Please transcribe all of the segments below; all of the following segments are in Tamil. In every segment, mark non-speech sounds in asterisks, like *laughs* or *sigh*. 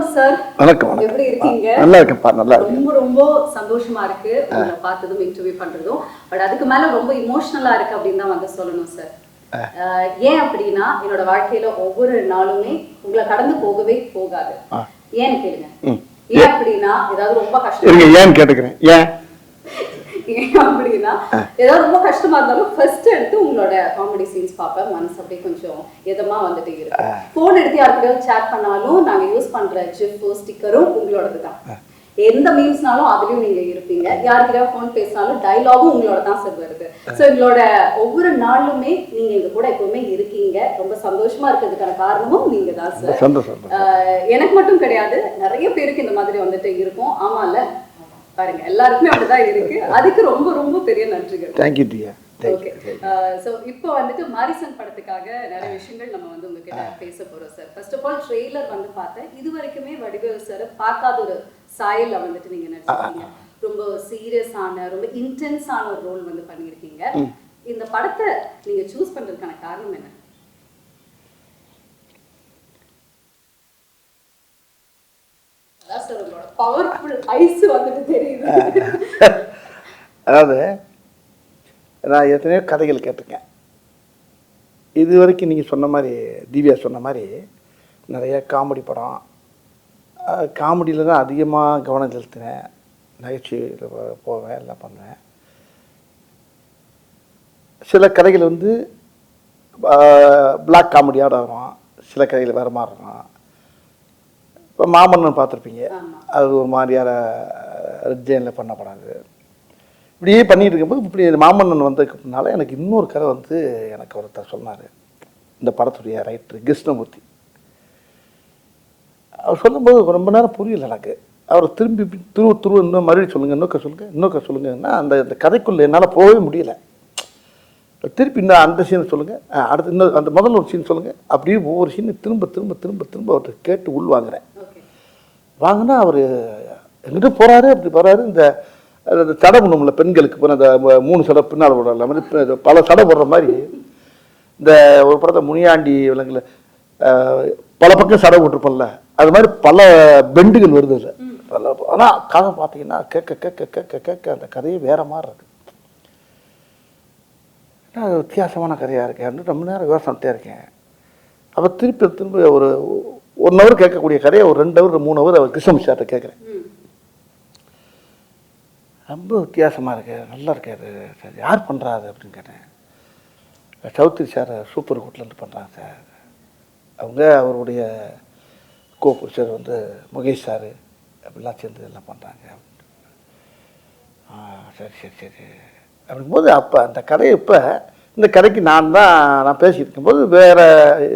வணக்கம் சார் வணக்கம் எப்படி இருக்கீங்க? நல்லா இருக்கேன்ப்பா நல்லா இருக்கேன். ரொம்ப ரொம்ப சந்தோஷமா இருக்கு உங்களை பார்த்ததும் இன்டர்வியூ பண்றதும். பட் அதுக்கு மேல ரொம்ப இமோஷனலா இருக்கு அப்படின்னு தான் வந்து சொல்லணும் சார் ஏன் அப்படின்னா என்னோட வாழ்க்கையில ஒவ்வொரு நாளுமே உங்களை கடந்து போகவே போகாது. ஏன்னு கேளுங்க. ஏன் அப்படின்னா ஏதாவது ரொம்ப கஷ்டம். ஏன்னு கேட்டுக்கிறேன். ஏன்? ஏன் அப்படின்னா ஏதாவது ரொம்ப கஷ்டமா இருந்தாலும் ஃபர்ஸ்ட் எடுத்து உங்களோட காமெடி சீன்ஸ் பார்ப்பேன். மனசு அப்படியே கொஞ்சம் இதமா வந்துட்டு இருக்கு போன் எடுத்து யாருக்கிட்டயும் சேட் பண்ணாலும் நாங்க யூஸ் பண்ற ஜிப் ஸ்டிக்கரும் உங்களோடது தான் எந்த மீம்ஸ்னாலும் அதுலயும் நீங்க இருப்பீங்க. யாருக்கிட்டயும் போன் பேசினாலும் டைலாகும் உங்களோட தான் சார் வருது. சோ எங்களோட ஒவ்வொரு நாளுமே நீங்க எங்க கூட எப்பவுமே இருக்கீங்க. ரொம்ப சந்தோஷமா இருக்கிறதுக்கான காரணமும் நீங்க தான் சார் எனக்கு மட்டும் கிடையாது. நிறைய பேருக்கு இந்த மாதிரி வந்துட்டு இருக்கும். ஆமால பாருங்க எல்லாருக்குமே அப்படிதான் இருக்கு. அதுக்கு ரொம்ப ரொம்ப பெரிய நன்றிகள். தேங்க்யூ டியா ஓகே சோ இப்போ வந்துட்டு மாரிசன் படத்துக்காக நிறைய விஷயங்கள் நம்ம வந்து உங்ககிட்ட பேச போறோம் sir first of all trailer வந்து பார்த்தேன். இது வரைக்குமே வடிவேல் சார் பார்க்காத ஒரு சாயல்ல வந்துட்டு நீங்க நடிச்சிருக்கீங்க. ரொம்ப சீரியஸான ரொம்ப இன்டென்ஸான ஒரு ரோல் வந்து பண்ணியிருக்கீங்க. இந்த படத்தை நீங்க சூஸ் பண்றதுக்கான காரணம் என்ன அதான் சார் உங்களோட பவர்ஃபுல் ஐஸ் வந்துட்டு தெரியுது *laughs* அதாவது நான் எத்தனையோ கதைகள் கேட்டிருக்கேன். இது வரைக்கும் நீங்கள் சொன்ன மாதிரி திவ்யா சொன்ன மாதிரி நிறைய காமெடி படம். காமெடியில் தான் அதிகமாக கவனம் செலுத்தினேன். நகைச்சுவையில் போவேன் எல்லாம் பண்ணுவேன். சில கதைகள் வந்து பிளாக் காமெடியோட வரும் சில கதைகள் வேறு மாதிரி இருக்கும் இப்போ மாமன்னன் பார்த்துருப்பீங்க. அது ஒரு மாதிரியான ஜெயினில் பண்ண படம் அது. இப்படியே பண்ணிட்டு இருக்கும்போது இப்படி மாமன்னன் வந்ததுக்குனால எனக்கு இன்னொரு கதை வந்து எனக்கு ஒருத்தர் சொன்னார். இந்த படத்துடைய ரைட்டர் கிருஷ்ணமூர்த்தி. அவர் சொல்லும்போது ரொம்ப நேரம் புரியல எனக்கு. அவர் திரும்பி துருவ துருவ இன்னும் மறுபடியும் சொல்லுங்கள் இன்னொக்க சொல்லுங்கள் இன்னொக்க சொல்லுங்கன்னா அந்த அந்த கதைக்குள்ளே என்னால் போகவே முடியல. திருப்பி இந்த அந்த சீனை சொல்லுங்கள் அடுத்து இன்னொரு அந்த முதல்ல ஒரு சீன் சொல்லுங்கள் அப்படியே ஒவ்வொரு சீனை திரும்ப திரும்ப திரும்ப திரும்ப அவர்கிட்ட கேட்டு உள் வாங்குறேன் ஓகே வாங்கினா அவர் எங்கிட்ட போகிறாரு அப்படி போகிறாரு இந்த அந்த தடை பண்ணும்ல பெண்களுக்கு இப்போ அந்த மூணு சடை பின்னால் போடுறல மாதிரி பல சடை போடுற மாதிரி. இந்த ஒரு படத்தை முனியாண்டி விலங்குல பல பக்கம் சடை போட்டிருப்போம்ல அது மாதிரி பல பெண்டுகள் வருது இல்லை ஆனால் கதை பார்த்தீங்கன்னா கேட்க கேட்க கேட்க கேட்க அந்த கதையே வேற மாதிரி இருக்கு. அது வித்தியாசமான கதையாக இருக்கேன் ரொம்ப நேரம் யோசனைட்டே இருக்கேன். அப்போ திருப்பி திரும்ப ஒரு ஒன் ஹவர் கேட்கக்கூடிய கதையை ஒரு ரெண்டு ஹவர் மூணு ஹவர் அவர் கிருஷ்ணமிஷார்ட்ட கேட்குறேன். ரொம்ப வித்தியாசமாக இருக்கு நல்லா இருக்காது சார் யார் பண்ணுறாரு அப்படின்னு கேட்டேன். சௌத்ரி சார் சூப்பர் கோட்லேருந்து பண்ணுறாங்க சார். அவங்க அவருடைய கோ வந்து முகேஷ் சார் அப்படிலாம் சேர்ந்து எல்லாம் பண்ணுறாங்க சரி சரி சரி. அப்படிங்கும்போது அப்போ அந்த கதையை இப்போ இந்த கதைக்கு நான் தான் நான் பேசியிருக்கும்போது இருக்கும்போது வேறு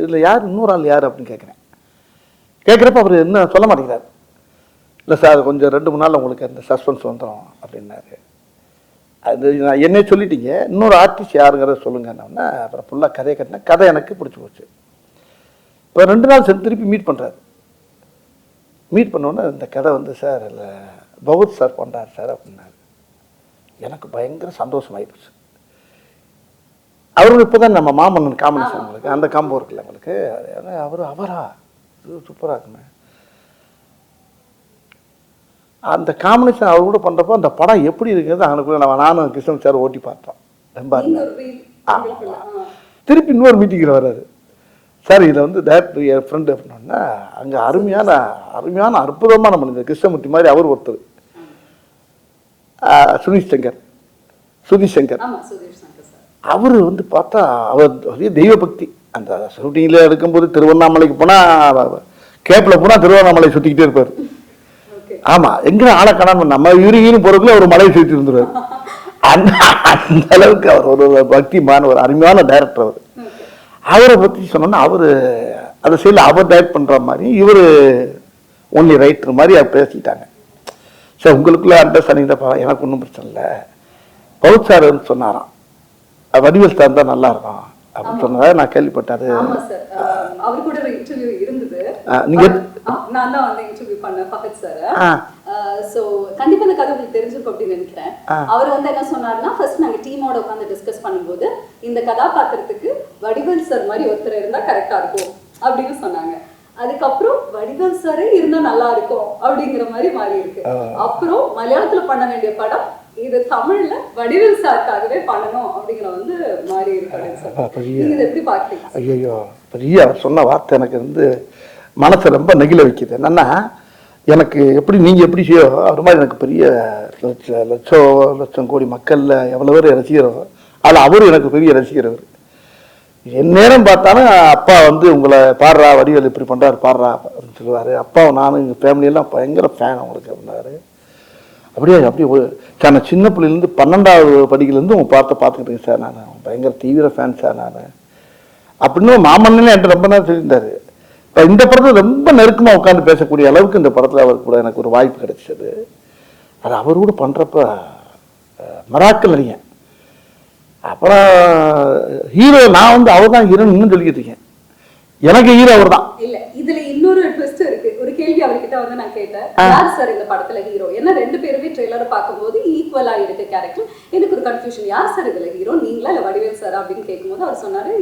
இதில் யார் இன்னொரு ஆள் யார் அப்படின்னு கேட்குறேன். கேட்குறப்ப அவர் என்ன சொல்ல மாட்டேங்கிறார். இல்லை சார் கொஞ்சம் ரெண்டு மூணு நாள் உங்களுக்கு அந்த சஸ்பென்ஸ் வந்துடும் அப்படின்னாரு. அது நான் என்னே சொல்லிட்டீங்க. இன்னொரு ஆர்டிஸ்ட் யாருங்கிறத சொல்லுங்கன்னா அப்புறம் ஃபுல்லாக கதையை கட்டினேன் கதை எனக்கு பிடிச்சி போச்சு. இப்போ ரெண்டு நாள் சென்று திருப்பி மீட் பண்ணுறாரு மீட் பண்ணோன்னே இந்த கதை வந்து சார் இல்லை பகவத் சார் பண்ணுறாரு சார் அப்படின்னாரு. எனக்கு பயங்கர சந்தோஷமாயிடுச்சு அவரும் இப்போ தான் நம்ம மாமன்னன் காமெடி உங்களுக்கு அந்த காம்போ இருக்குல்ல உங்களுக்கு. அவர் அவரா? சூப்பராக இருக்குமே. அந்த காம்பினேஷன் அவர் கூட பண்ணுறப்போ அந்த படம் எப்படி இருக்குது அவனுக்குள்ள நம்ம நானும் கிருஷ்ணன் சார் ஓட்டி பார்த்தோம். ரொம்ப. திருப்பி இன்னொரு மீட்டிங்கில் வர்றாரு. சார் இதில் வந்து டேரக்டர் என் ஃப்ரெண்டு அப்படின்னா அங்கே அருமையான அருமையான அற்புதமான மனிதர் கிருஷ்ணமூர்த்தி மாதிரி அவர் ஒருத்தர். சுனிஷ் சங்கர். சுதீஷ் சங்கர். அவர் வந்து பார்த்தா அவர் தெய்வ பக்தி அந்த ஷூட்டிங்கில் எடுக்கும்போது திருவண்ணாமலைக்கு போனால் கேப்பில் போனால் திருவண்ணாமலை சுற்றிக்கிட்டே இருப்பார். ஆமாம் எங்கே ஆளை காணாம நம்ம யூரிகின்னு போகிறதுக்குள்ள ஒரு மலையை சுற்றி இருந்துருவார். அந்த அந்த அளவுக்கு அவர் ஒரு பக்திமான ஒரு அருமையான டைரக்டர் அவர். அவரை பற்றி சொன்னோன்னா அவர் அந்த சைடில் அவர் டைரக்ட் பண்ணுற மாதிரி இவர் ஒன்லி ரைட்டர் மாதிரி அவர் பேசிட்டாங்க. சார் உங்களுக்குள்ள அண்டர்ஸ்டாண்டிங் தான் எனக்கு ஒன்றும் பிரச்சனை இல்லை. பவுத் சார் சொன்னாராம். "அஹ் வடிவேல் சார் தான் நல்லா இருக்கும். அப்படின்னு சொன்னதாக நான் சார் அவர் கூட இன்டர்வியூ இருந்தது. நீங்க- நான் தான் வந்து இன்டர்வியூ பண்ணேன் ஃபகத் சார் ஆ. சோ கண்டிப்பா இந்த கதை உங்களுக்கு தெரிஞ்சிருக்கும் அப்படின்னு நினைக்கிறேன். அவர் வந்து என்ன சொன்னாருன்னா ஃபர்ஸ்ட் நாங்க டீமோட உட்காந்து டிஸ்கஸ் பண்ணும்போது இந்த கதாபாத்திரத்துக்கு வடிவேல் சார் மாதிரி ஒருத்தர் இருந்தா கரெக்டா இருக்கும் அப்படின்னு சொன்னாங்க. அதுக்கப்புறம் வடிவேல் சாரே இருந்தா நல்லா இருக்கும் அப்படிங்கிற மாதிரி மாறி இருக்கு. அப்புறம் மலையாளத்துல பண்ண வேண்டிய படம் இது தமிழ்ல வடிவேல் சாருக்காகவே பண்ணணும் அப்படிங்கிற வந்து மாறி இருக்கு ஐயோ பெரிய சொன்ன வார்த்தை எனக்கு வந்து மனசை ரொம்ப நெகிழ வைக்குது. என்னன்னா எனக்கு எப்படி நீங்கள் எப்படி செய்யோ அவர் மாதிரி எனக்கு பெரிய லட்ச லட்சம் லட்சம் கோடி மக்களில் எவ்வளோ பேர் ரசிகரோ அதில் அவரும் எனக்கு பெரிய ரசிகர் அவர். என் நேரம் பார்த்தாலும் அப்பா வந்து உங்களை பாடுறா வடிவேல் இப்படி பண்ணுறாரு பாடுறா அப்படின்னு சொல்லுவார். அப்பாவும் நானும் எங்கள் ஃபேமிலியெல்லாம் பயங்கர ஃபேன் அவங்களுக்கு அப்படின்னாரு. அப்படியே அப்படியே ஒரு- சார் நான் சின்ன பிள்ளைலேருந்து பன்னெண்டாவது படிக்கலேருந்து உங்கள் பார்த்து பார்த்துக்கிட்டேங்க சார் நான். பயங்கர தீவிர ஃபேன் சார் நான். அப்படின்னு மாமன்னே என்கிட்ட ரொம்ப நேரம் சொல்லியிருந்தாரு. இப்போ இந்த படத்தில் ரொம்ப நெருக்கமாக உட்காந்து பேசக்கூடிய அளவுக்கு இந்த படத்தில் அவருக்கு கூட எனக்கு ஒரு வாய்ப்பு கிடைச்சது. அது அவர் கூட பண்ணுறப்ப மராக்கல் அறியேன் அப்புறம் ஹீரோ நான் வந்து அவர் தான் ஹீரோன்னு இன்னும் சொல்லிக்கிட்டு இருக்கேன். எனக்கு ஹீரோ அவர் தான் இல்லை இதில் இன்னொரு கேள்வி அவர்கிட்ட வந்து நான் கேட்டேன். யார் சார் இந்த படத்துல ஹீரோ ஏன்னா ரெண்டு பேருமே ட்ரெய்லரை பார்க்கும்போது ஈக்குவலா இருக்கு கேரக்டர் எனக்கு ஒரு கன்ஃபியூஷன் யார் சார் இதுல ஹீரோ நீங்களா இல்ல வடிவேல் சார் அப்படின்னு கேட்கும்போது அவர் சொன்னாரு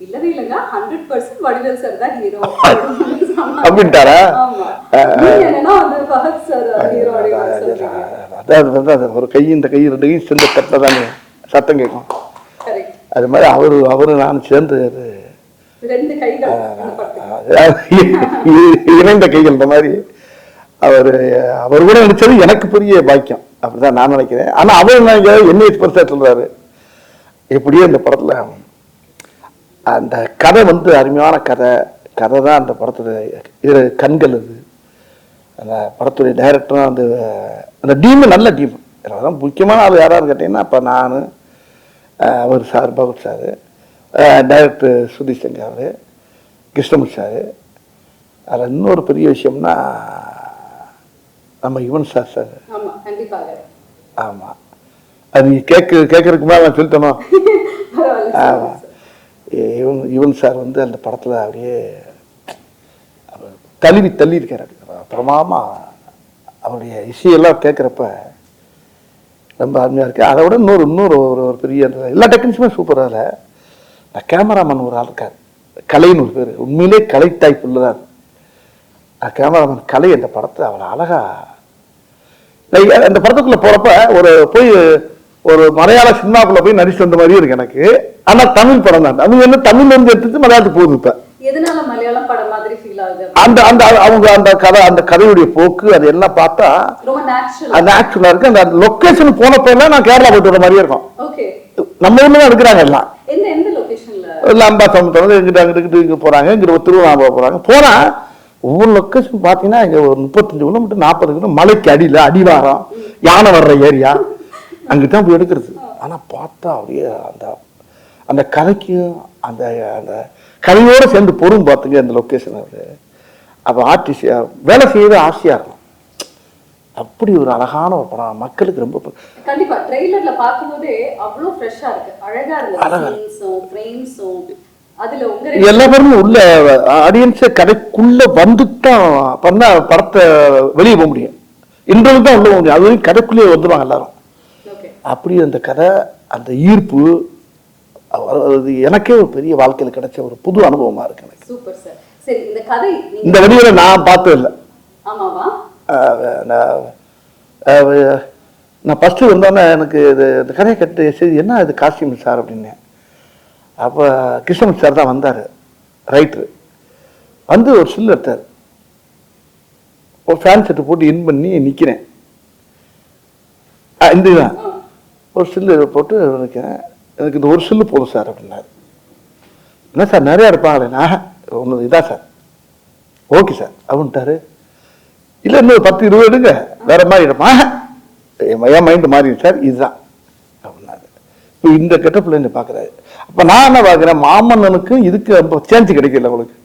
இல்லவே இல்லைங்க. ஹண்ட்ரட் பர்சன்ட் வடிவேல் சார் தான் ஹீரோ அப்படின்ட்டாரா? என்னன்னா வந்து ஃபஹத் சார் ஹீரோ அதாவது வந்து அது ஒரு கை இந்த கை ரெண்டு கையும் சேர்ந்து தட்டில் தானே சத்தம் கேட்கும். அது மாதிரி அவரு அவரு நான் சேர்ந்து ரெண்டு கைகள் இந்த இணைந்த கைகள் மாதிரி அவர் அவர் கூட நடிச்சது எனக்கு பெரிய பாக்கியம். அப்படிதான் நான் நினைக்கிறேன். ஆனா அவர் நினைக்கிறாரு? என்னை பெருசா சொல்றாரு. எப்படியோ இந்த படத்துல அந்த கதை வந்து அருமையான கதை. கதை தான் அந்த படத்துல இது கண்கள் அது. அந்த படத்துடைய டைரக்டரும் அந்த அந்த டீமு நல்ல டீம் அதான் முக்கியமான ஆள் யாராவது கேட்டீங்கன்னா அப்போ நான் அவர் sir Fahadh sir. Director Sudheesh Sankar அவர் கிருஷ்ணமூர்த்தி சார். அதில் இன்னொரு பெரிய விஷயம்னா நம்ம யுவன் சார் சார். ஆமாம் அது கேட்க கேட்கறதுக்கு மேலே நான் பரவாயில்ல ஆமாம் இவன் யுவன் சார் வந்து அந்த படத்தில் அப்படியே தழுவி தள்ளி இருக்கார் பிரமாமா அவருடைய இசையெல்லாம் கேட்குறப்ப ரொம்ப அருமையாக இருக்குது அதை விட இன்னொரு இன்னொரு ஒரு ஒரு பெரிய எல்லா டெக்னிக்ஸுமே சூப்பராக இல்லை. இந்த கேமராமேன் ஒரு ஆள் இருக்கார். கலைன்னு ஒரு பேர். உண்மையிலே கலைத்தாய் புள்ளுதான் கேமராமேன் கலை அந்த படத்தை அவ்வளோ அழகா அந்த படத்துக்குள்ள போறப்ப ஒரு போய் ஒரு மலையாள சினிமாக்குள்ள போய் நடிச்சு வந்த மாதிரியும் இருக்கு எனக்கு. ஆனா தமிழ் படம் தான். அது என்ன தமிழ்ல இருந்து எடுத்துட்டு மலையாளத்துக்கு போகுது இப்ப. அந்த அந்த அவங்க அந்த கதை அந்த கதையுடைய போக்கு அது எல்லாம் பார்த்தா நேச்சுரல் இருக்கு. அந்த லொக்கேஷன் போனப்ப எல்லாம் நான் கேரளா போயிட்டு வர மாதிரியே இருக்கும். நம்ம ஊர்ல தான் எடுக்கிறாங்க எல்லாம். லம்பா எந்த லொகேஷன்ல எங்கிட்ட அம்பா சமுத்திரம் இங்கிட்ட அங்கிட்டு இங்கிட்டு இங்க போறாங்க ஒரு திருவண்ணாமலை போகிறாங்க போனால் ஒவ்வொரு லொக்கேஷன் பார்த்தீங்கன்னா இங்கே ஒரு முப்பத்தஞ்சு கிலோமீட்டர் நாற்பது கிலோமீட்டர் மலைக்கு அடியில் அடிவாரம் யானை வர்ற ஏரியா அங்கிட்டு போய் எடுக்கிறது. ஆனால் பார்த்தா அப்படியே அந்த அந்த கதைக்கும் அந்த அந்த கதையோடு சேர்ந்து பொருள் பார்த்துங்க அந்த லொக்கேஷன் அது. அப்போ ஆர்டிஸ்ட் வேலை செய்யவே ஆசையாக இருக்கும். அப்படி ஒரு அழகான ஒரு படம். மக்களுக்கு ரொம்ப கண்டிப்பா ட்ரெய்லர்ல பாக்கும்போதே அவ்வளவு ஃப்ரெஷ்ஷா இருக்கு. அழகா ரெண்டு- எல்லா பேருமே உள்ள ஆடியன்ஸை கதைக்குள்ள வந்துட்டான் அப்பதான் படத்தை வெளியே போக முடியும். இன்றது தான் உள்ள போக முடியும். அது வரைக்கும் கதைக்குள்ளேயே வந்துடுவாங்க எல்லாரும். அப்படி அந்த கதை அந்த ஈர்ப்பு அது எனக்கே ஒரு பெரிய வாழ்க்கையில் கிடைச்ச ஒரு புது அனுபவமா இருக்கு எனக்கு. Super sir. சரி இந்த கதை நீங்க இந்த வெளியில நான் பார்த்தது இல்லை நான் நான் ஃபஸ்ட்டு வந்தோடனே எனக்கு இது இந்த கதையை கட்டு சரி என்ன இது காஸ்டியூம் சார் அப்படின்னேன் அப்போ கிருஷ்ணமூர்த்தி சார் தான் வந்தார் ரைட்ரு வந்து ஒரு சில்லு எடுத்தார். ஒரு ஃபேன் செட்டு போட்டு இன் பண்ணி நிற்கிறேன் இந்த ஒரு சில்லு போட்டு நிற்கிறேன் எனக்கு இந்த ஒரு சில்லு போதும் சார் அப்படின்னாரு. என்ன சார் நிறையா இருப்பாங்களேண்ணா ஒன்று இதான் சார். ஓகே சார் அப்படின்ட்டாரு. இல்லை இன்னும் பத்து இருபது எடுங்க. வேற மாதிரி இடமா என் மைண்டு மாறி சார். இதுதான். அப்படின்னாரு. இப்போ இந்த கெட்டப்பில் என்ன பார்க்குறாரு அப்போ நான் என்ன பார்க்குறேன் மாமன்னனுக்கு இதுக்கு ரொம்ப சேஞ்சு கிடைக்கல உங்களுக்கு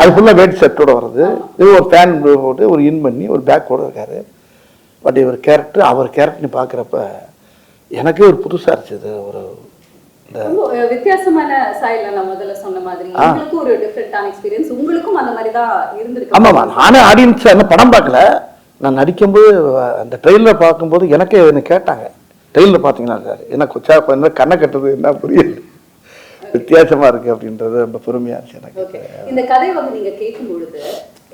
அது ஃபுல்லாக வேட் செட்டோட வருது. இது ஒரு ஃபேன் போட்டு ஒரு இன் பண்ணி ஒரு பேக்கோட இருக்காரு. பட் இவர் கேரக்டர் அவர் கேரக்டர் பார்க்குறப்ப எனக்கே ஒரு புதுசாக இருந்துச்சு ஒரு வித்தியாசமான சாயல்ல நான் முதல்ல சொன்ன மாதிரி உங்களுக்கும் ஒரு டிஃப்ரெண்டான எக்ஸ்பீரியன்ஸ் உங்களுக்கும் அந்த மாதிரி தான் இருந்திருக்கு. ஆமாம்மா நானே ஆடியன்ஸ் என்ன படம் பார்க்கல. நான் நடிக்கும்போது அந்த ட்ரெயிலர் பார்க்கும்போது எனக்கே என்ன கேட்டாங்க. ட்ரெயிலர் பார்த்தீங்கன்னா சார் என்ன கொச்சா பண்ண கண்ணை கட்டுறது என்ன புரியல. வித்தியாசமாக இருக்குது அப்படின்றது ரொம்ப பெருமையாக இருந்துச்சு எனக்கு. இந்த கதையை வந்து நீங்க கேட்கும் பொழுது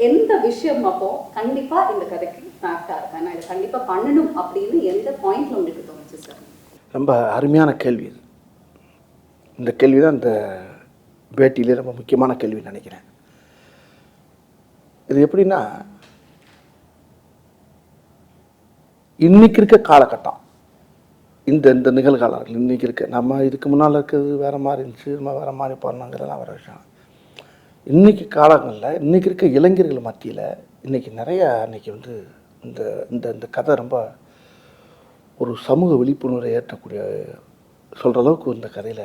எந்த விஷயம் அப்போ கண்டிப்பா இந்த கதைக்கு ஃபேக்டா இருக்கு நான் இதை கண்டிப்பா பண்ணணும் அப்படின்னு எந்த பாயிண்ட்ல உங்களுக்கு தோணுச்சு சார்? ரொம்ப அருமையான கேள்வி இது. இந்த கேள்வி தான் இந்த பேட்டியிலே ரொம்ப முக்கியமான கேள்வின்னு நினைக்கிறேன். இது எப்படின்னா இன்னைக்கு இருக்க காலகட்டம் இந்த இந்த நிகழ்காலங்கள் இன்றைக்கி இருக்க நம்ம இதுக்கு முன்னால் இருக்கிறது வேறு மாதிரி இருந்துச்சு நம்ம வேறு மாதிரி பண்ணோங்கிறதெல்லாம் வேறு விஷயம். இன்றைக்கி காலங்களில் இன்றைக்கி இருக்க இளைஞர்கள் மத்தியில் இன்றைக்கி நிறையா இன்னைக்கு வந்து இந்த இந்த இந்த கதை ரொம்ப ஒரு சமூக விழிப்புணர்வை ஏற்றக்கூடிய சொல்கிற அளவுக்கு இந்த கதையில்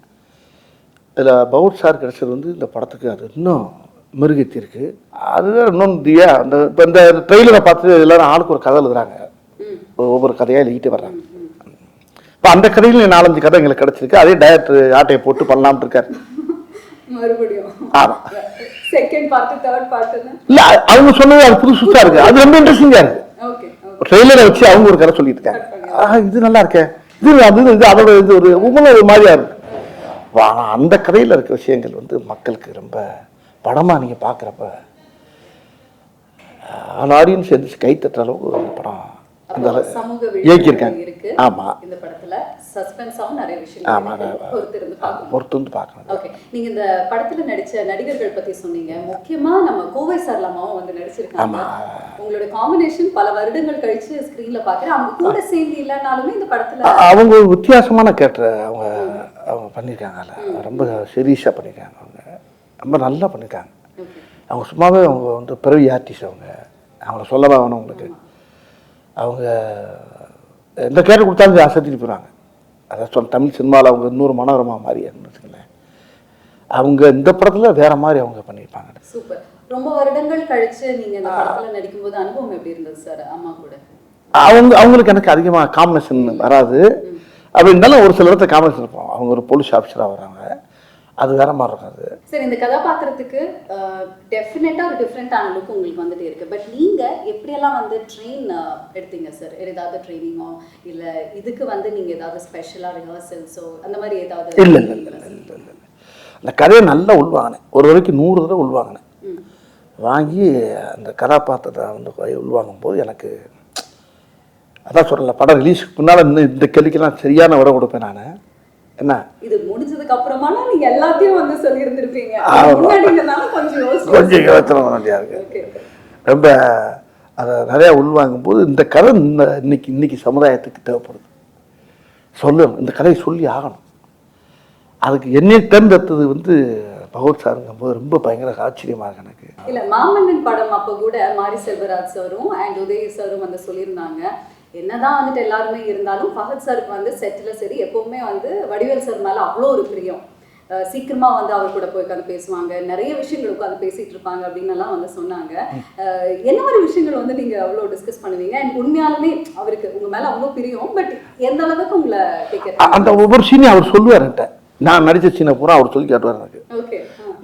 இதில் பவுட் சார் கிடைச்சது வந்து இந்த படத்துக்கு அது இன்னும் மெருகேற்றிருக்கு அதுதான் இன்னொன்று அந்த இப்போ இந்த ட்ரெயிலரை பார்த்து எல்லாரும் ஆளுக்கு ஒரு கதை எழுதுறாங்க. ஒவ்வொரு கதையாக எழுதிட்டு வர்றாங்க. இப்போ அந்த கதையில் நாலஞ்சு கதை எங்களுக்கு கிடச்சிருக்கு. அதே டயரக்டர் ஆட்டையை போட்டு பண்ணலாம்னு இருக்காரு. ஆமாம் இல்லை அவங்க சொன்னது அது புதுசு புதுசாக இருக்குது அது ரொம்ப இன்ட்ரெஸ்டிங்காக இருக்குது ஓகே ட்ரெய்லரை வச்சு அவங்க ஒரு கதை சொல்லிட்டு இருக்காங்க. இது நல்லா இருக்கே. இது அது இது அதோட இது ஒரு உண்மை ஒரு மாதிரியா இருக்கு. ஆனால் அந்த கதையில் இருக்க விஷயங்கள் வந்து மக்களுக்கு ரொம்ப படமாக நீங்கள் பார்க்குறப்ப ஆல் ஆடியன்ஸ் எந்திரிச்சு கை தட்டுற அளவுக்கு அந்த படம் இயக்கியிருக்காங்க. விழிப்புணர்வு இருக்கு. ஆமா. இந்த படத்துல சஸ்பென்ஸாவும் நிறைய ஆமா, விஷயங்கள் இருக்கு. பொறுத்து வந்து பார்க்கணும். ஓகே நீங்க இந்த படத்துல நடிச்ச நடிகர்கள் பத்தி சொன்னீங்க. முக்கியமா நம்ம கோவை சரளமாவும் வந்து நடிச்சிருக்காங்க. உங்களோட காம்பினேஷன் பல வருடங்கள் கழிச்சு ஸ்கிரீன்ல பாக்குறேன் அவங்க கூட சேர்ந்து இல்லைனாலுமே இந்த படத்துல அவங்க வித்தியாசமான கேரக்டர் அவங்க அவங்க பண்ணியிருக்காங்கல்ல ரொம்ப சீரியஸாக பண்ணியிருக்காங்க அவங்க. ரொம்ப நல்லா பண்ணியிருக்காங்க. அவங்க சும்மாவே அவங்க வந்து பிறவி ஆர்டிஸ்ட் அவங்க அவங்கள சொல்லவா வேணும் உங்களுக்கு? அவங்க எந்த கேரக்டர் கொடுத்தாலும் அசத்திட்டு போகிறாங்க அதான் சொல் தமிழ் சினிமாவில் அவங்க இன்னொரு மனோரமா மாதிரி வச்சுக்கங்களேன் அவங்க இந்த படத்தில் வேற மாதிரி அவங்க பண்ணியிருப்பாங்க. சூப்பர். ரொம்ப வருடங்கள் கழிச்சு நீங்க இந்த படத்துல நடிக்கும்போது அனுபவம் எப்படி இருந்தது சார் அம்மா கூட. அவங்க அவங்களுக்கு எனக்கு அதிகமாக காம்பினேஷன் வராது. அப்படி இருந்தாலும் ஒரு சில இடத்துல காம்பினேஷன் இருப்போம் அவங்க ஒரு போலீஸ் ஆஃபீஸராக வராங்க அது வேற மாதிரி இருக்கும் அது. சரி இந்த கதாபாத்திரத்துக்கு டெஃபினட்டா ஒரு டிஃப்ரெண்டான லுக் உங்களுக்கு வந்துட்டே இருக்கு. பட் நீங்க எப்படியெல்லாம் வந்து ட்ரெயின் எடுத்தீங்க சார் ஏதாவது ட்ரைனிங்கோ இல்ல இதுக்கு வந்து நீங்க ஏதாவது ஸ்பெஷலா ரிஹர்சல்ஸோ அந்த மாதிரி ஏதாவது இல்லை இல்லை இல்லை இல்லை இல்லை இல்லை. அந்த கதையை நல்லா உள்வாங்கினேன். ஒரு வரைக்கும் நூறு தடவை உள்வாங்கினேன். வாங்கி அந்த கதாபாத்திரத்தை வந்து உள்வாங்கும் போது எனக்கு அதான் சொல்லல படம் ரிலீஸ்க்கு முன்னால் இந்த இந்த கேள்விக்கெல்லாம் சரியான விட கொடுப்பேன் நான். என்ன? இது முடிஞ்சதுக்கு அப்புறமானா நீங்க எல்லாத்தையும் வந்து சொல்லி இருந்திருப்பீங்க ஆமா. முன்னாடினால கொஞ்சம் கொஞ்சம் யோசனை வேண்டியா இருக்கு. ஓகே ரொம்ப அதை நிறையா உள்வாங்கும் போது இந்த கதை இந்த இன்னைக்கு இன்னைக்கு சமுதாயத்துக்கு தேவைப்படுது. சொல்லணும். இந்த கதையை சொல்லி ஆகணும். அதுக்கு என்னை தேர்ந்தெடுத்தது வந்து பகவத் சாருங்கும் போது ரொம்ப பயங்கர ஆச்சரியமாக இருக்கு எனக்கு. இல்ல மாமன்னன் படம் அப்ப கூட மாரி செல்வராஜ் சாரும் அண்ட் உதய சாரும் வந்து சொல்லியிருந்தாங்க. என்னதான் வந்துட்டு எல்லாருமே இருந்தாலும் ஃபஹத் சாருக்கு வந்து செட்டில் சரி எப்பவுமே வந்து வடிவேல் சார் மேல அவ்வளோ ஒரு பிரியம். சீக்கிரமா வந்து அவர் கூட போய் உட்காந்து பேசுவாங்க. நிறைய விஷயங்கள் உட்காந்து பேசிட்டு இருப்பாங்க அப்படின்னு எல்லாம் வந்து சொன்னாங்க. என்ன மாதிரி விஷயங்கள் வந்து நீங்க அவ்வளோ டிஸ்கஸ் பண்ணுவீங்க? அண்ட் உண்மையாலுமே அவருக்கு உங்க மேல அவ்வளோ பிரியம் பட் எந்த அளவுக்கு உங்களை கேட்க அந்த ஒவ்வொரு சீனையும் அவர் சொல்லுவார் என்கிட்ட. நான் நடித்த சீனை பூரா அவர் சொல்லி காட்டுவார் எனக்கு. ஓகே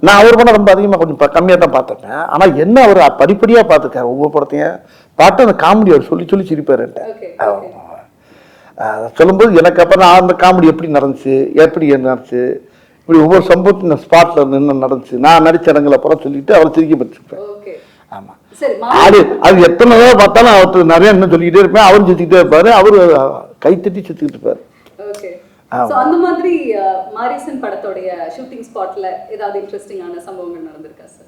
நான் அவர் படம் ரொம்ப அதிகமாக கொஞ்சம் கம்மியாக தான் பார்த்துருக்கேன். ஆனால் என்ன அவர் படிப்படியாக பார்த்துருக்காரு ஒவ்வொரு படத்தையும். பார்த்து அந்த காமெடி அவர் சொல்லி சொல்லி சிரிப்பார் சொல்லும்போது எனக்கு அப்புறம் நான் அந்த காமெடி எப்படி நடந்துச்சு எப்படி நடந்துச்சு இப்படி ஒவ்வொரு சம்பவத்தையும் நான் ஸ்பாட்டில் நின்று நடந்துச்சு. நான் நடிச்ச இடங்களை அப்புறம் சொல்லிட்டு அவரை சிரிக்க ஓகே ஆமாம் அது அது எத்தனை தடவை பார்த்தாலும் அவர்கிட்ட நிறைய இன்னும் சொல்லிக்கிட்டே இருப்பேன். அவரும் சிரிச்சுக்கிட்டே இருப்பார். அவர் கைத்தட்டி சிரிச்சுக்கிட்டு இருப்பார். அந்த மாதிரி மாரிசன் படத்தோடைய ஷூட்டிங் ஸ்பாட்ல ஏதாவது இன்ட்ரெஸ்டிங்கான சம்பவங்கள் நடந்திருக்கா சார்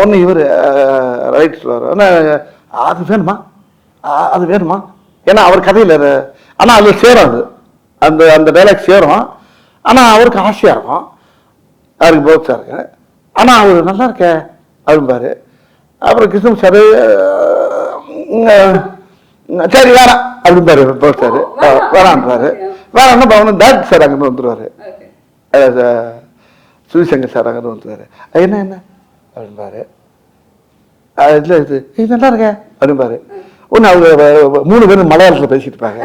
ஒன்று இவர் ரைட் சொல்லுவார். ஆனால் அது வேணுமா? அது வேணுமா? ஏன்னா அவர் கதையில் ஆனால் அதில் சேரும் அது அந்த அந்த டைலாக் சேரும். ஆனால் அவருக்கு ஆசையாக இருக்கும். அவருக்கு போத்ஸாக இருக்கு. ஆனால் அவர் நல்லா இருக்க அப்படிம்பாரு. அப்புறம் கிருஷ்ணன் சார் சரி வேணாம் அப்படிம்பாரு போத்ஸாரு வேணான்றாரு வேணாம்னா பவன் டேரக்டர் சார் அங்கேருந்து வந்துடுவார் ஓகே. சுவிசங்கர் சார் அங்கே வந்துருவாரு. என்ன என்ன? அப்படின்பாரு இல்லை இது இது நல்லா இருக்க அப்படின்பாரு ஒன்று அவங்க மூணு பேரும் மலையாளத்தில் பேசிட்டு இருப்பாங்க.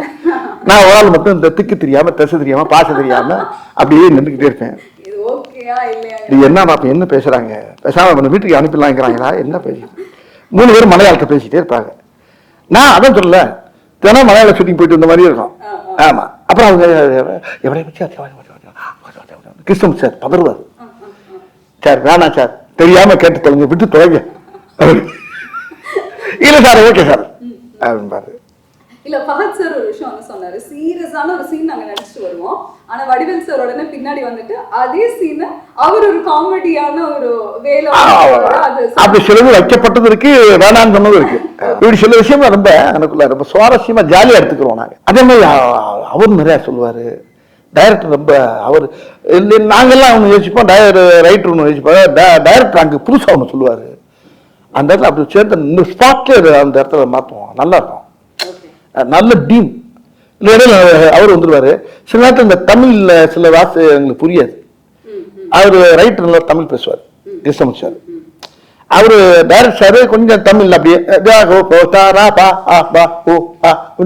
நான் ஒரு ஆள் மட்டும் இந்த திக்கு தெரியாமல் திசை தெரியாமல் பாச தெரியாமல் அப்படியே நின்றுக்கிட்டே இருப்பேன். இது ஓகேயா இல்லையா? இது என்ன அப்போ என்ன பேசுகிறாங்க பேசாமல் நம்ம வீட்டுக்கு அனுப்பிடலாங்கிறாங்களா? என்ன பேசி மூணு பேரும் மலையாளத்தை பேசிட்டே இருப்பாங்க. நான் அதான் சொல்லல தினம் மலையாள ஷூட்டிங் போயிட்டு வந்த மாதிரி இருக்கும். ஆமாம் அப்புறம் அவங்க எவ்வளோ கிருஷ்ணன் சார் பதறுவார் சார் வேணாம் சார். தெரியாம கேட்டு தொலைங்க விட்டு தொலைங்க. இல்ல சார் ஓகே சார் அப்படின்பாரு இல்ல ஃபஹத் சார் ஒரு விஷயம் வந்து சொன்னாரு. சீரியஸான ஒரு சீன் நாங்க நடிச்சுட்டு வருவோம். ஆனா வடிவேல் சார் உடனே பின்னாடி வந்துட்டு அதே சீனை அவர் ஒரு காமெடியான ஒரு வேலை அது அப்படி சிலது வைக்கப்பட்டது இருக்கு வேணாம்னு சொன்னது இருக்கு. இப்படி சில விஷயம் ரொம்ப எனக்குள்ள ரொம்ப சுவாரஸ்யமா ஜாலியா எடுத்துக்கிறோம் நாங்க. அதே மாதிரி அவர் நிறைய சொல்லுவாரு. டைரக்டர் ரொம்ப அவர் நாங்கெல்லாம் ஒன்று யோசிப்போம். ரைட்டர் ஒன்று யோசிப்போம். டைரக்டர் அங்கே புதுசாக ஒன்று சொல்லுவாரு. அந்த இடத்துல அப்படி சேர்ந்து இந்த ஸ்பாட்லேயே அந்த இடத்துல மாற்றுவோம் நல்லா இருக்கும். நல்ல டீம் இல்லை இடையில அவர் வந்துருவாரு. சில நேரத்தில் இந்த தமிழ்ல சில வார்த்தை எங்களுக்கு புரியாது. அவர் ரைட்டர் நல்லா தமிழ் பேசுவார். கிருஷ்ணமூர்த்தி சார் அவர் டைரக்ட் சார் கொஞ்சம் தமிழ் அப்படியே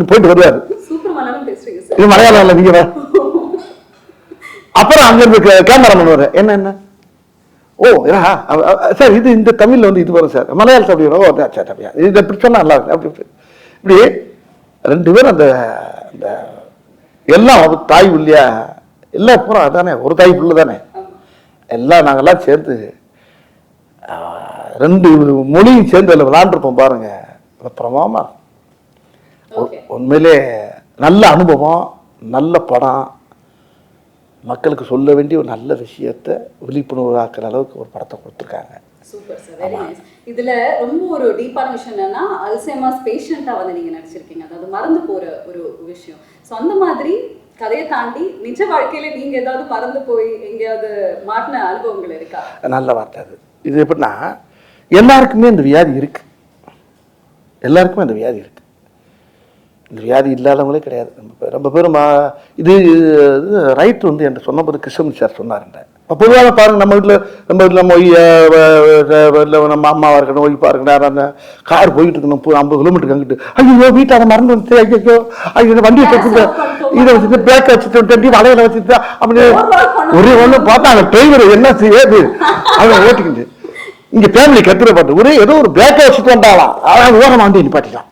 போயிட்டு வருவார். இது மலையாளம் இல்லை நீங்க வா. அப்புறம் அங்க இருந்து கேமரா பண்ணுவார் என்ன என்ன? ஓ சார் இது இந்த தமிழ்ல வந்து இது வரும் சார் மலையாளத்தில் அப்படி வரும். சரி, அப்படியா? இது இப்படி சொன்னா நல்லா இருக்கு அப்படி இப்படி ரெண்டு பேரும் அந்த அந்த எல்லாம் ஒரு தாய் உள்ளியா எல்லாம் பூரா அதானே? ஒரு தாய் புள்ள தானே? எல்லாம் நாங்கெல்லாம் சேர்ந்து ரெண்டு மொழியும் சேர்ந்து அதில் விளாண்டுருப்போம் பாருங்க. பிரமாமா உண்மையிலே நல்ல அனுபவம் நல்ல படம் மக்களுக்கு சொல்ல வேண்டிய ஒரு நல்ல விஷயத்த விழிப்புணர்வு ஆக்குற அளவுக்கு ஒரு படத்தை கொடுத்துருக்காங்க. சூப்பர் சார் வெரி நைஸ் இதுல ரொம்ப ஒரு டீப்பான விஷயம் என்னன்னா அல்சைமர்ஸ் பேஷண்டா வந்து நீங்க நடிச்சிருக்கீங்க. அதாவது மறந்து போற ஒரு விஷயம். ஸோ அந்த மாதிரி கதையை தாண்டி நிஜ வாழ்க்கையில நீங்க ஏதாவது மறந்து போய் எங்கேயாவது மாட்டின அனுபவங்கள் இருக்கா? நல்ல வார்த்தை அது. இது எப்படின்னா எல்லாருக்குமே இந்த வியாதி இருக்கு. எல்லாருக்குமே அந்த வியாதி இருக்கு. இந்த வியாதி இல்லாதவங்களே கிடையாது. ரொம்ப ரொம்ப பேரும் மா- இது இது ரைட் வந்து என்கிட்ட சொன்னபோது கிருஷ்ணன் சார் சொன்னாருன்ற இப்போ பொதுவாக பாருங்க நம்ம வீட்டில் நம்ம வீட்டில் நம்ம இல்லை நம்ம அம்மாவாக இருக்கணும் ஒய்ஃபாக இருக்கணும் அந்த கார் போயிட்டு இருக்கணும் ஐம்பது கிலோமீட்டருக்கு அங்கிட்டு ஐயோ வீட்டில் அதை மறந்து வந்து ஐயோ ஐயோ வண்டியை வச்சுட்டு இதை வச்சுட்டு பேக்கை வச்சுட்டு டுவெண்ட்டி வளையல வச்சுட்டு அப்படி ஒரே ஒன்று பார்த்தா அந்த டிரைவர் என்ன செய்யுது அவன் ஓட்டிக்கிட்டு இங்க ஃபேமிலி கத்துற பாட்டு ஒரே ஏதோ ஒரு பேக்கை வச்சுட்டு வந்தாலாம் அவன் ஓரம் வண்டி கரெக்ட் கரெக்ட்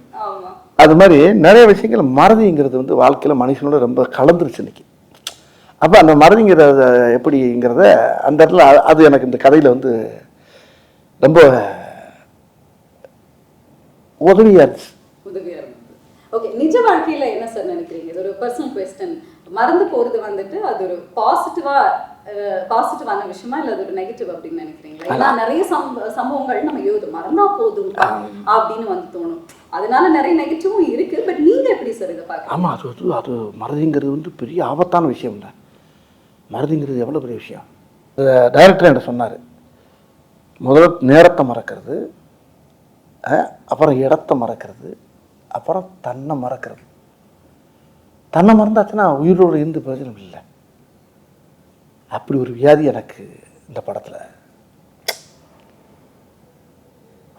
அது மாதிரி நிறைய விஷயங்கள் மறதிங்கிறது வந்து வாழ்க்கையில் மனுஷனோட ரொம்ப கலந்துருச்சு இன்னைக்கு. அப்போ அந்த மறதிங்கிறத எப்படிங்கிறத அந்த இடத்துல அது எனக்கு இந்த கதையில் வந்து ரொம்ப உதவியாக இருந்துச்சு. உதவியா இருந்தது. ஓகே நிஜ வாழ்க்கையில என்ன சார் நினைக்கிறீங்க? இது ஒரு பர்சனல் கொஸ்டின் மறந்து போறது வந்துட்டு அது ஒரு பாசிட்டிவா பாசிட்டிவான விஷயமா இல்ல அது ஒரு நெகட்டிவ் அப்படின்னு நினைக்கிறீங்களா? நிறைய சம்ப சம்பவங்கள் நம்ம யோது மறந்தா போதும் அப்படின்னு வந்து தோணும். அதனால நிறைய நெகட்டிவும் இருக்கு. பட் நீங்க எப்படி சார் இதை பாக்க ஆமாம் அது வந்து அது மறதிங்கிறது வந்து பெரிய ஆபத்தான விஷயம் இல்லை மறதிங்கிறது எவ்வளோ பெரிய விஷயம்? டைரக்டர் என்கிட்ட சொன்னார். முதல்ல நேரத்தை மறக்கிறது அப்புறம் இடத்த மறக்கிறது அப்புறம் தன்னை மறக்கிறது. தன்னை மறந்தாச்சுன்னா உயிரோடு இருந்து பிரயோஜனம் இல்லை. அப்படி ஒரு வியாதி எனக்கு இந்த படத்தில்.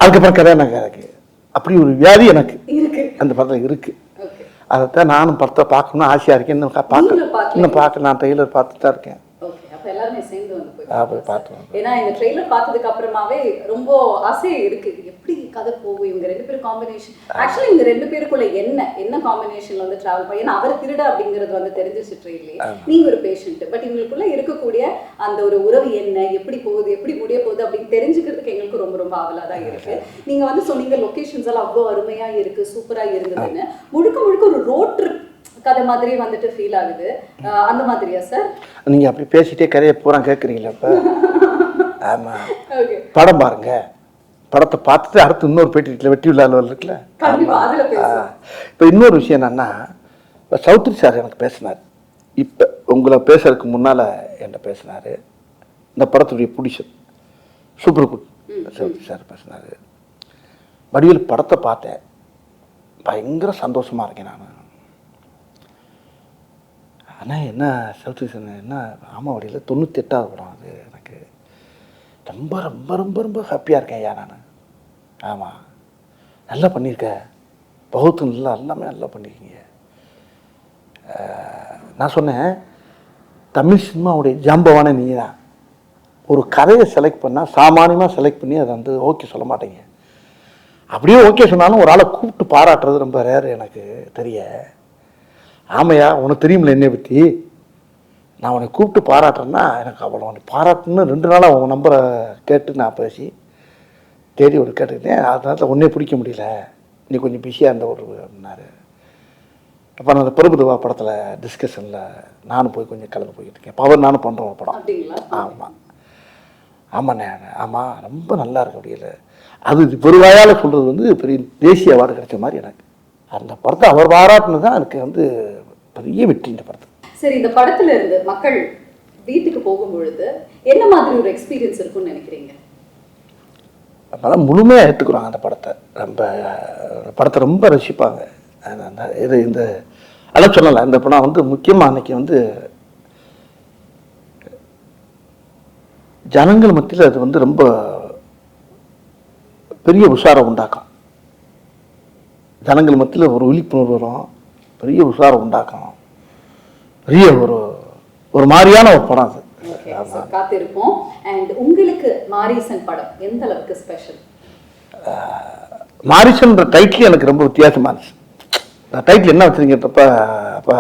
அதுக்கப்புறம் கதை எனக்கு எனக்கு அப்படி ஒரு வியாதி எனக்கு. அந்த படத்தில் இருக்குது அதைத்தான் நானும் படத்தை பார்க்கணும்னு ஆசையாக இருக்கேன். இன்னும் பார்க்க? இன்னும் பார்க்க நான் ட்ரெய்லர் பார்த்துட்டு தான் இருக்கேன் போய் நான் போய் பார்த்து வந்தேன். ஏன்னா இந்த ட்ரெய்லர் பார்த்ததுக்கு அப்புறமாவே ரொம்ப ஆசை இருக்கு. எப்படி கதை போகும்? இவங்க ரெண்டு பேரும் காம்பினேஷன் ஆக்சுவலி இவங்க ரெண்டு பேருக்குள்ள என்ன என்ன காம்பினேஷன்ல வந்து டிராவல் பண்ணி ஏன்னா அவர் திருட அப்படிங்கிறது வந்து தெரிஞ்சிச்சு ட்ரெயிலே நீங்க ஒரு பேஷண்ட் பட் இவங்களுக்குள்ள இருக்கக்கூடிய அந்த ஒரு உறவு என்ன எப்படி போகுது எப்படி முடிய போகுது அப்படின்னு தெரிஞ்சுக்கிறதுக்கு எங்களுக்கு ரொம்ப ரொம்ப ஆவலா தான் இருக்கு. நீங்க வந்து சொன்னீங்க லொகேஷன்ஸ் எல்லாம் அவ்வளோ அருமையா இருக்கு சூப்பரா இருந்ததுன்னு. முழுக்க முழுக்க ஒரு ரோட் ட்ரிப் கதை மாதிரி வந்துட்டு ஃபீல் ஆகுது. அந்த மாதிரியா சார் நீங்கள் அப்படி பேசிட்டே கதையை பூரா கேட்குறீங்களா இப்போ ஓகே *laughs* படம் பாருங்க. படத்தை பார்த்துட்டு அடுத்து இன்னொரு பேட்டி வெட்டி விழாவில் இருக்குல்ல? இப்போ இன்னொரு விஷயம் என்னன்னா இப்போ சௌத்ரி சார் எனக்கு பேசினார். இப்போ உங்களை பேசுறதுக்கு முன்னால் என்கிட்ட பேசினார். இந்த படத்துடைய புடிஷன் சூப்பர் குட் சௌத்ரி சார் பேசினார். வடிவேல் படத்தை பார்த்தேன். பயங்கர சந்தோஷமாக இருக்கேன் நான். ஆனால் என்ன சௌத்ரி என்ன ராமாவடியில் தொண்ணூற்றி எட்டாவது படம் அது. எனக்கு ரொம்ப ரொம்ப ரொம்ப ரொம்ப ஹாப்பியாக இருக்கேன் ஐயா நான். ஆமாம் நல்லா பண்ணியிருக்க பௌத்து நல்லா எல்லாமே நல்லா பண்ணியிருக்கீங்க நான் சொன்னேன் தமிழ் சினிமாவுடைய ஜாம்பவான நீ தான் ஒரு கதையை செலக்ட் பண்ணால் சாமானியமாக செலக்ட் பண்ணி அதை வந்து ஓகே சொல்ல மாட்டீங்க. அப்படியே ஓகே சொன்னாலும் ஒரு ஆளை கூப்பிட்டு பாராட்டுறது ரொம்ப ரேர் எனக்கு தெரிய. ஆமையா உனக்கு தெரியுமில்ல என்னை பற்றி நான் உன்னை கூப்பிட்டு பாராட்டுறேன்னா எனக்கு அவ்வளோ உன்னை பாராட்டணும்னு ரெண்டு நாளாக உன் நம்பரை கேட்டு நான் பேசி தேடி ஒரு கேட்டுக்கிட்டேன். அதனால உன்னே பிடிக்க முடியல. நீ கொஞ்சம் பிஸியாக இருந்த ஒரு அப்படின்னாரு அப்போ நான் அந்த பிரபுதவா படத்தில் டிஸ்கஷனில் நானும் போய் கொஞ்சம் கலந்து போய்கிட்டு இருக்கேன். பவர் நானும் பண்ணுறோம் ஒரு படம். ஆமாம் ஆமாண்ணே ஆமாம் ரொம்ப நல்லா இருக்கு அப்படியில. அது ஒரு வாயால் சொல்கிறது வந்து பெரிய தேசிய அவார்டு கிடைச்ச மாதிரி எனக்கு. அந்த படத்தை அவர் பாராட்டுனது தான் எனக்கு வந்து பெரிய வெற்றி இந்த படத்தை சரி இந்த படத்துல இருந்து மக்கள் வீட்டுக்கு போகும் பொழுது என்ன மாதிரி ஒரு எக்ஸ்பீரியன்ஸ் இருக்கும்னு நினைக்கிறீங்க? அதனால் முழுமையாக ஏற்றுக்குறாங்க அந்த படத்தை. ரொம்ப படத்தை ரொம்ப ரசிப்பாங்க. இது இந்த அதான் சொல்லலை. இந்த படம் வந்து முக்கியமாக அன்னைக்கு வந்து ஜனங்கள் மத்தியில் அது வந்து ரொம்ப பெரிய உஷாரை உண்டாக்கும். ஜனங்கள் மத்தியில் ஒரு விழிப்புணர்வு வரும். பெரிய உஷாரை உண்டாக்கும் பெரிய ஒரு ஒரு மாதிரியான ஒரு படம் அது. காத்திருப்போம். அண்ட் உங்களுக்கு மாரீசன் படம் எந்த அளவுக்கு ஸ்பெஷல் மாரிசன்ற டைட்டில் எனக்கு ரொம்ப வித்தியாசமா இருந்துச்சு. டைட்டில் என்ன வச்சுருங்கப்ப அப்போ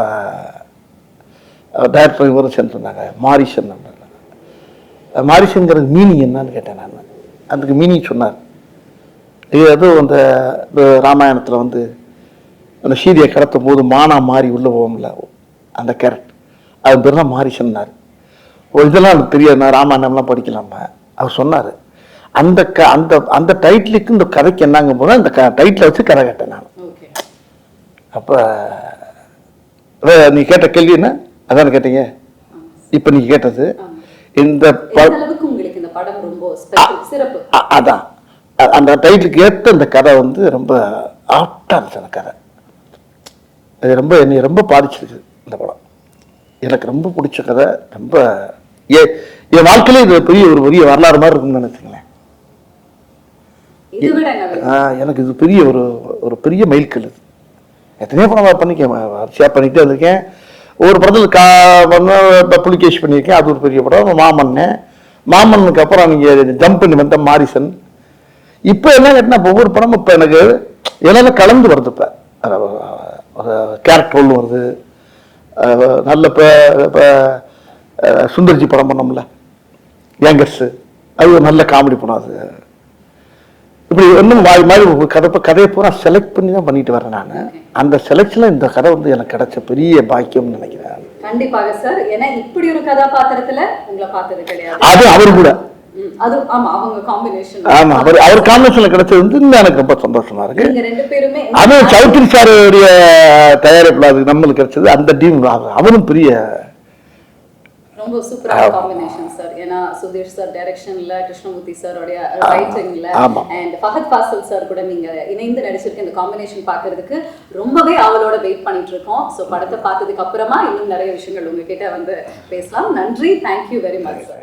டேரக்டர் விவரம் சொன்னாங்க மாரிசன் மாரிசன்கிறது மீனிங் என்னன்னு கேட்டேன் நான். அதுக்கு மீனிங் சொன்னார். இது அதுவும் அந்த ராமாயணத்தில் வந்து அந்த சீதையை கடத்தும் போது மானா மாறி உள்ள போகும்ல அந்த கேரட். அது பேர் தான் மாரிசன்னார் ஓ இதெல்லாம் எனக்கு தெரியாது நான் ராமாயணம்லாம் படிக்கலாமா? அவர் சொன்னார். அந்த க அந்த அந்த டைட்டிலுக்கு இந்த கதைக்கு என்னங்க போது அந்த க டைட்டில் வச்சு கதை கேட்டேன் நான். ஓகே. அப்போ நீ கேட்ட கேள்வி என்ன? அதானே கேட்டீங்க? இப்போ நீ கேட்டது. இந்த அதான். அந்த டைட்டிலுக்கு ஏற்ற இந்த கதை வந்து ரொம்ப ஆப்டாக இருந்துச்சு அந்த கதை. இது ரொம்ப என்னை ரொம்ப பாதிச்சிருக்கு இந்த படம். எனக்கு ரொம்ப பிடிச்ச கதை ரொம்ப ஏ என் வாழ்க்கையில இது பெரிய ஒரு பெரிய வரலாறு மாதிரி இருக்கும்னு நினைச்சுங்களேன். எனக்கு இது பெரிய ஒரு ஒரு பெரிய மைல்கல் இது. எத்தனையோ படம் பண்ணிக்கேன் வரிசையாக பண்ணிகிட்டே இருக்கேன் ஒவ்வொரு படத்தில் கா புலிகேஷ் பண்ணியிருக்கேன் அது ஒரு பெரிய படம். மாமன்னு மாமன்னுக்கு அப்புறம் நீங்கள் ஜம்ப் பண்ணி வந்த மாரிசன். இப்போ என்ன இப்போ ஒவ்வொரு படமும் இப்போ எனக்கு எல்லாமே கலந்து வருது இப்போ ஒரு கேரக்டர் வருது. நல்ல இப்போ இப்போ சுந்தர்ஜி படம் பண்ணோம்ல. யங்கர்ஸு அது ஒரு நல்ல காமெடி படம் அது. இப்படி இன்னும் வாய் மாதிரி ஒரு கதை கதையை பூரா செலக்ட் பண்ணி தான் பண்ணிட்டு வரேன் நான். அந்த செலக்ஷனில் இந்த கதை வந்து எனக்கு கிடைச்ச பெரிய பாக்கியம்னு நினைக்கிறேன். கண்டிப்பாக சார் ஏன்னா இப்படி ஒரு கதாபாத்திரத்துல உங்களை பார்த்தது கிடையாது அது அவர் கூட. அது ஆமா அவங்க காம்பினேஷன் ஆமா அவர் அவர் காம்பினேஷன்ல கிடைச்சது வந்து எனக்கு ரொம்ப சந்தோஷமா இருக்கு. நீங்க ரெண்டு பேருமே அதுவும் சௌத்ரி சாருடைய தயாரிப்புல அது நம்மளுக்கு கிடைச்சது. அந்த டீம் அவரும் பெரிய ரொம்ப சூப்பரான காம்பினேஷன் சார் ஏன்னா சுதீஷ் சார் டைரக்ஷன்ல கிருஷ்ணமூர்த்தி சாரோடைய ரைட்டிங்ல. அண்ட் ஃபஹத் ஃபாசில் சார் கூட நீங்க இணைந்து நடிச்சிருக்க இந்த காம்பினேஷன் பார்க்கிறதுக்கு ரொம்பவே ஆவலோட வெயிட் பண்ணிட்டு இருக்கோம். ஸோ படத்தை பார்த்ததுக்கு அப்புறமா இன்னும் நிறைய விஷயங்கள் உங்ககிட்ட வந்து பேசலாம். நன்றி. Thank you very much sir